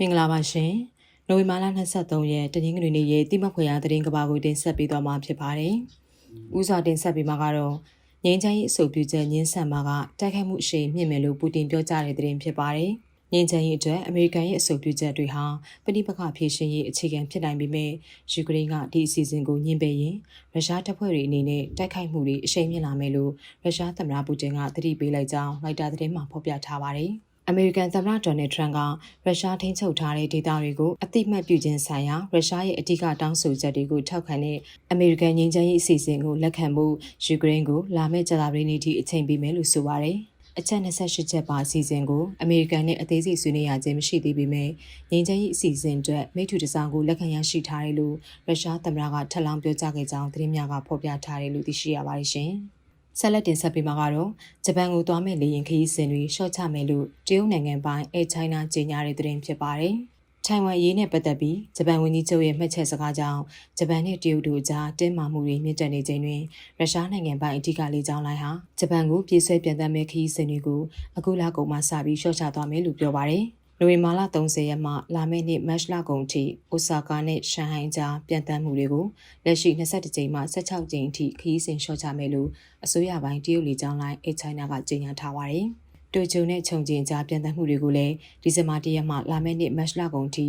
မင်္ဂလာပါရှင်။နိုဝင်ဘာလ23ရက်တနင်္ဂနွေနေ့ရဲ့တိမခွေရသတင်းကဘာကိုတင်ဆက်ပေးသွားမှာဖြစ်ပါတယ်။ဦးစွာတင်ဆက်ပေးမှာကတော့ငင်းချမ်းရေးအဆိုပြုချက်ညင်းဆန်မှာကတိုက်ခိုက်မှုအရှိန်မြင့်မယ်လို့ပူတင်ပြောကြားတဲ့သတင်းဖြစ်ပါတယ်။ငင်းချမ်းရေးအတွက်အမေရိကန်ရဲ့အဆိုပြုချက်တွေဟာပဋိပက္ခဖြေရှင်းရေးအခြေခံဖြစ်နိုင်ပေမဲ့ယူကရိန်းကဒီအစီအစဉ်ကိုညှင်းပယ်ရင်ရုရှားတပ်ဖွဲ့တွေအနေနဲ့တိုက်ခိုက်မှုတွေအရှိန်မြင့်လာမယ်လို့ရုရှားသမ္မတပူတင်ကသတိပေးလိုက်ကြောင်းလိုက်တာသတင်းမှာဖော်ပြထားပါတယ်။ အမေရိကန်သမ္မတဒေါ်နယ်ထရန့်ကရုရှားထိန်းချုပ်ထားတဲ့ဒေသတွေကိုအတိမတ်ပြုခြင်းဆိုင်ရာရုရှားရဲ့အဓိကတောင်းဆိုချက်တွေကိုထောက်ခံတဲ့အမေရိကန်ငြိမ်းချမ်းရေးအစီအစဉ်ကိုလက်ခံမှုယူကရိန်းကိုလာမယ့်ကြာသပတေးနေ့ထိအချိန်ပေးမယ်လို့ဆိုပါတယ်။အချက်28ချက်ပါအစီအစဉ်ကိုအမေရိကန်နဲ့အသေးစိတ်ဆွေးနွေးရခြင်းမရှိသေးပေမဲ့ငြိမ်းချမ်းရေးအစီအစဉ်အတွက်မိထူတစောင်းကိုလက်ခံရရှိထားတယ်လို့ရုရှားသမ္မတကထပ်လောင်းပြောကြားခဲ့ကြောင်းသတင်းများကဖော်ပြထားတယ်လို့သိရှိရပါတယ်ရှင်။ ဆက်လက်တင်ဆက်ပေးမှာကတော့ဂျပန်ကိုသွားမဲ့လေယာဉ်ခရီးစဉ်တွေရှော့ချမယ်လို့တရုတ်နိုင်ငံပိုင်းအဲချိုင်းနာကြေညာတဲ့သတင်းဖြစ်ပါတယ်။ထိုင်ဝမ်အရေးနဲ့ပတ်သက်ပြီးဂျပန်ဝန်ကြီးချုပ်ရဲ့မှတ်ချက်စကားကြောင့်ဂျပန်နဲ့တရုတ်တို့ကြားတင်းမာမှုတွေမြင့်တက်နေချိန်တွင်ရုရှားနိုင်ငံပိုင်အဓိကလေကြောင်းလိုင်းဟာဂျပန်ကိုပြေးဆွဲပြန်သက်မဲ့ခရီးစဉ်တွေကိုအခုလကုန်မှစပြီးရှော့ချသွားမယ်လို့ပြောပါတယ်။ နိုဝင်ဘာလ30ရက်မှလာမယ့်နှစ်မတ်လကုန်ထိအိုဆာကာနဲ့ရှန်ဟိုင်းကြားပြန်တမ်းမှုတွေကိုလက်ရှိ22ကြိမ်မှ16ကြိမ်အထိခရီးစဉ်လျှော့ချမယ်လို့အစိုးရပိုင်းတရုတ်လီကျောင်းလိုင်းအချိုင်းနာကကြေညာထားပါတယ်။တိုကျိုနဲ့ခြုံကျင်ကြားပြန်တမ်းမှုတွေကိုလည်းဒီဇင်ဘာ1ရက်မှလာမယ့်နှစ်မတ်လကုန်ထိ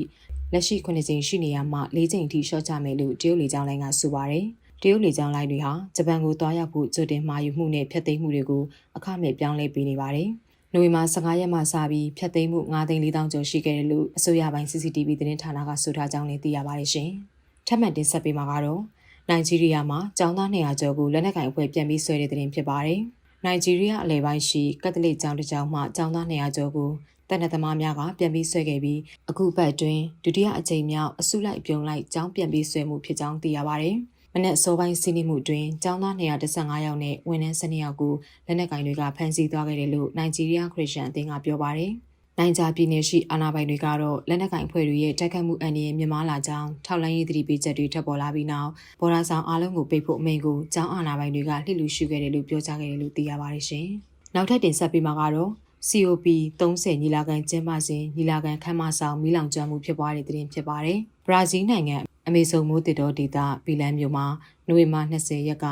လက်ရှိ9ကြိမ်ရှိနေရမှ4ကြိမ်အထိလျှော့ချမယ်လို့တရုတ်လီကျောင်းလိုင်းကဆိုပါတယ်။တရုတ်လေကြောင်းလိုင်းတွေဟာဂျပန်ကိုတွားရောက်ဖို့ကြိုတင်မှာယူမှုနဲ့ဖျက်သိမ်းမှုတွေကိုအခမဲ့ပြောင်းလဲပေးနေပါတယ်။ နိုဝင်ဘာ15ရက်မှစပြီးဖျက်သိမ်းမှု9သိန်း4,000ကျော်ရှိခဲ့တယ်လို့အစိုးရပိုင်း CCTV သတင်းဌာနကဆိုထားကြောင်းလည်းသိရပါတယ်ရှင်။ထပ်မံတင်ဆက်ပေးမှာကတော့နိုင်ဂျီးရီးယားမှာကျောင်းသား200ကျော်ကိုလက်နက်ကင်အဖွဲ့ပြန်ပြီးဆွဲတဲ့သတင်းဖြစ်ပါတယ်။နိုင်ဂျီးရီးယားအလဲပိုင်းရှိကက်သလစ်ကျောင်းတစ်ကျောင်းမှကျောင်းသား200ကျော်ကိုတနက်သမားများကပြန်ပြီးဆွဲခဲ့ပြီးအခုပတ်တွင်ဒုတိယအကြိမ်မြောက်အစုလိုက်ပြုံလိုက်ကျောင်းပြန်ပြီးဆွဲမှုဖြစ်ကြောင်းသိရပါတယ်။မ နက်စောပိုင်းစီးနင်းမှုတွင်ကျောင်းသား215ယောက်နဲ့ဝန်ထမ်း12ယောက်ကိုလက်နက်ကင်တွေကဖမ်းဆီးသွားခဲ့တယ်လို့နိုင်ဂျီးရီးယားခရစ်ယာန်အသင်းကပြောပါတယ်။နိုင်ဂျာပြည်နယ်ရှိအာဏာပိုင်တွေကတော့လက်နက်ကင်အဖွဲ့တွေရဲ့တိုက်ခတ်မှုအန္တရာယ်မြင့်မားလာကြောင်းထောက်လိုင်းရေးသတိပေးချက်တွေထပ်ပေါ်လာပြီးနောက်ဘော်ဒါဆောင်အားလုံးကိုပိတ်ဖို့အမိန့်ကိုကျောင်းအာဏာပိုင်တွေကလှစ်လူရှုခဲ့တယ်လို့ပြောကြားခဲ့တယ်လို့သိရပါတယ်ရှင်။နောက်ထပ်တင်ဆက်ပေးမှာကတော့ COP 30ညီလာခံကျင်းပစဉ်ညီလာခံခမ်းမဆောင်မီးလောင်ကျွမ်းမှုဖြစ်ပွားတဲ့တဲ့တင်ဖြစ်ပါတယ်။ဘရာဇီးနိုင်ငံ အမေဇုံမိုးတစ်တော်ဒေသဘီလန်မြို့မှာနိုဝင်ဘာ20ရက်က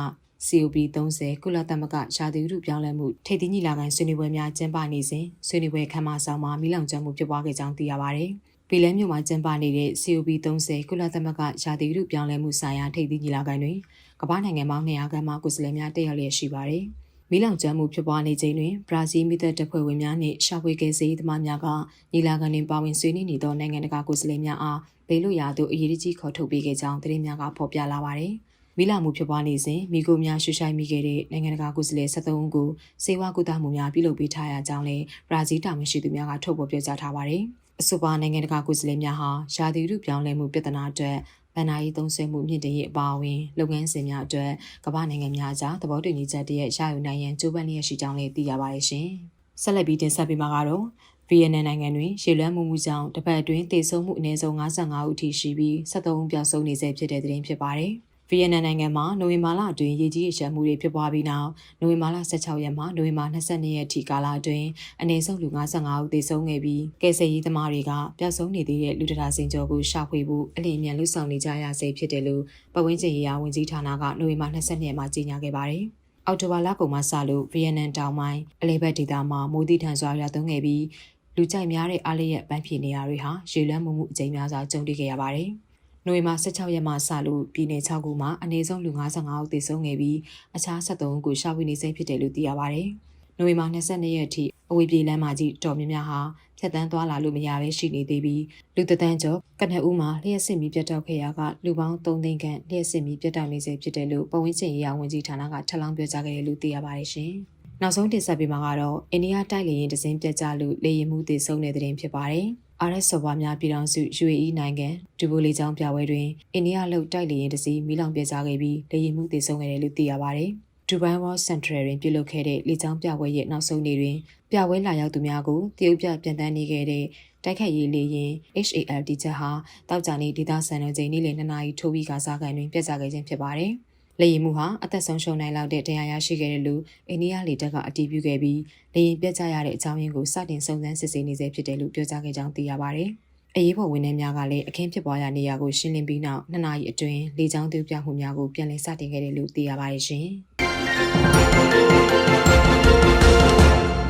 COP 30ကုလသမဂ္ဂရှားတီဥတုပြောင်းလဲမှုထိပ်သီးညီလာခံဆွေးနွေးပွဲများကျင်းပနေစဉ်ဆွေးနွေးပွဲခမ်းမဆောင်မှာမီးလောင်ကျွမ်းမှုဖြစ်ပွားခဲ့ကြောင်းသိရပါဗျ။ဘီလန်မြို့မှာကျင်းပနေတဲ့ COP 30ကုလသမဂ္ဂရှားတီဥတုပြောင်းလဲမှုဆိုင်ရာထိပ်သီးညီလာခံတွင်ကမ္ဘာနိုင်ငံပေါင်း200ခန်းမှကိုယ်စားလှယ်များတက်ရောက်လျက်ရှိပါတယ်။ မီလောင်ကျွမ်းမှုဖြစ်ပွားနေချိန်တွင်ဘရာဇီးမိသက်တပ်ဖွဲ့ဝင်များနှင့်ရှာဖွေကယ်ဆယ်ရေးသမားများကညီလာခံတွင်ပါဝင်ဆွေးနွေးနေသောနိုင်ငံတကာကိုယ်စားလှယ်များအားဘေးလွတ်ရာသို့အရေးကြီးခေါ်ထုတ်ပေးခဲ့ကြောင်းသတင်းများကဖော်ပြလာပါတယ်။မိလာမှုဖြစ်ပွားနေစဉ်မိကိုများရှုရှိုင်းမိခဲ့တဲ့နိုင်ငံတကာကိုယ်စားလှယ်73ဦးကိုစေဝါကုသမှုများပြုလုပ်ပေးထားရကြောင်းလည်းဘရာဇီးတာဝန်ရှိသူများကထုတ်ဖော်ပြောကြားထားပါတယ်။အဆိုပါနိုင်ငံတကာကိုယ်စားလှယ်များဟာယာတီရုပြောင်းလဲမှုပြဿနာအတွက် ဗန်နာရေးသုံးဆွဲမှုမြင့်တင်ရေးအပါအဝင်လုပ်ငန်းစဉ်များအတွက်ကမ္ဘာနိုင်ငံများကြားသဘောတူညီချက်တည်းရရယူနိုင်ရန်ကြိုးပမ်းလျက်ရှိကြောင်းလည်းသိရပါတယ်ရှင်။ဆက်လက်ပြီးတင်ဆက်ပေးမှာကတော့ဗီယက်နမ်နိုင်ငံတွင်ရေလွှမ်းမှုမှုကြောင့်တစ်ပတ်အတွင်းသေဆုံးမှုအနည်းဆုံး55ဦးထိရှိပြီး73ဦးပျောက်ဆုံးနေဆဲဖြစ်တဲ့သတင်းဖြစ်ပါတယ်။ ဗီယက်နမ်နိုင်ငံမှာနိုဝင်ဘာလအတွင်းရေကြီးရေရှမ်းမှုတွေဖြစ်ပွားပြီးနောက်နိုဝင်ဘာလ16ရက်မှနိုဝင်ဘာ22ရက်ထိကာလအတွင်းအနည်းဆုံးလူ55ဦးသေဆုံးခဲ့ပြီးကယ်ဆယ်ရေးသမားတွေကပျောက်ဆုံးနေသေးတဲ့လူတရာစင်ကျော်ကိုရှာဖွေဖို့အလင်းမြန်လှုပ်ဆောင်နေကြရဆဲဖြစ်တယ်လို့ပဝင်းကျင်ရေးရာဝန်ကြီးဌာနကနိုဝင်ဘာ22ရက်မှာကြေညာခဲ့ပါတယ်။အော်တိုဘာလကုန်မှစလို့ဗီယက်နမ်တောင်ပိုင်းအလဲဘက်ဒေသမှာမိုးတိထန်စွာရွာသွန်းခဲ့ပြီးလူကြိုက်များတဲ့အားလျက်ပန်းဖြေနေရာတွေဟာရေလွှမ်းမှုမှုအကြိမ်များစွာကြုံတွေ့ခဲ့ရပါတယ်။ နိုဝင်ဘာ16ရက်မှစလို့ပြည်내6ခုမှာအနည်းဆုံးလူ55ဦးသေဆုံးခဲ့ပြီးအခြား73ဦးကိုရှာဖွေနေဆဲဖြစ်တယ်လို့သိရပါတယ်။နိုဝင်ဘာ22ရက်အထိအဝေးပြေးလမ်းမကြီးတော်များများဟာဖြတ်တန်းသွားလာလို့မရဘဲရှိနေသေးပြီးလူတန်းကျော်ကနအူးမှာလျှက်စစ်မီပြတ်တောက်ခဲ့ရာကလူပေါင်း3သိန်းခန့်လျှက်စစ်မီပြတ်တောက်နေစေဖြစ်တယ်လို့ပဝင်းကျင်ရေးရာဝန်ကြီးဌာနကထပ်လောင်းပြောကြားခဲ့တယ်လို့သိရပါတယ်ရှင်။နောက်ဆုံးတင်ဆက်ပေးမှာကတော့အိန္ဒိယတိုက်လေရင်တစင်းပြတ်ကျလို့လေရင်မှုတည်ဆုံးတဲ့တဲ့တင်ဖြစ်ပါတယ်။ RS ဆော်ဘာများပြည်ထောင်စု UAE နိုင်ငံဒူဘိုလီကျောင်းပြပွဲတွင်အိန္ဒိယလှုပ်တိုက်လေရင်တစည်းမီးလောင်ပြတ်ကျခဲ့ပြီးလေရင်မှုတည်ဆုံးခဲ့တယ်လို့သိရပါတယ်။ဒူဘိုင်ဝါစင်ထရယ်တွင်ပြုလုပ်ခဲ့တဲ့လေကြောင်းပြပွဲရဲ့နောက်ဆုံးနေ့တွင်ပြပွဲလာရောက်သူများကိုတရုတ်ပြပြန်တန်းနေခဲ့တဲ့တိုက်ခတ်ရေးလေရင် HAL တီချက်ဟာတောက်ကြနေဒေသစံတော်ချိန်နေ့လယ်2နာရီထိုးပြီးကစားကန်တွင်ပြတ်ကျခဲ့ခြင်းဖြစ်ပါတယ်။ လေရင်မှုဟာအသက်ဆုံးရှုံးနိုင်လောက်တဲ့တရားရရှိခဲ့တယ်လို့အိန္ဒိယလေတပ်ကအတည်ပြုခဲ့ပြီးလေရင်ပြတ်ကျရတဲ့အကြောင်းရင်းကိုစတင်စုံစမ်းစစ်ဆေးနေဆဲဖြစ်တယ်လို့ပြောကြားခဲ့ကြောင်းသိရပါတယ်။အရေးပေါ်ဝန်ထမ်းများကလည်းအခင်းဖြစ်ပွားရာနေရာကိုရှင်းလင်းပြီးနောက်နှစ်နာရီအတွင်းလေကြောင်းသွေးပြမှုများကိုပြန်လည်စတင်ခဲ့တယ်လို့သိရပါတယ်ရှင်။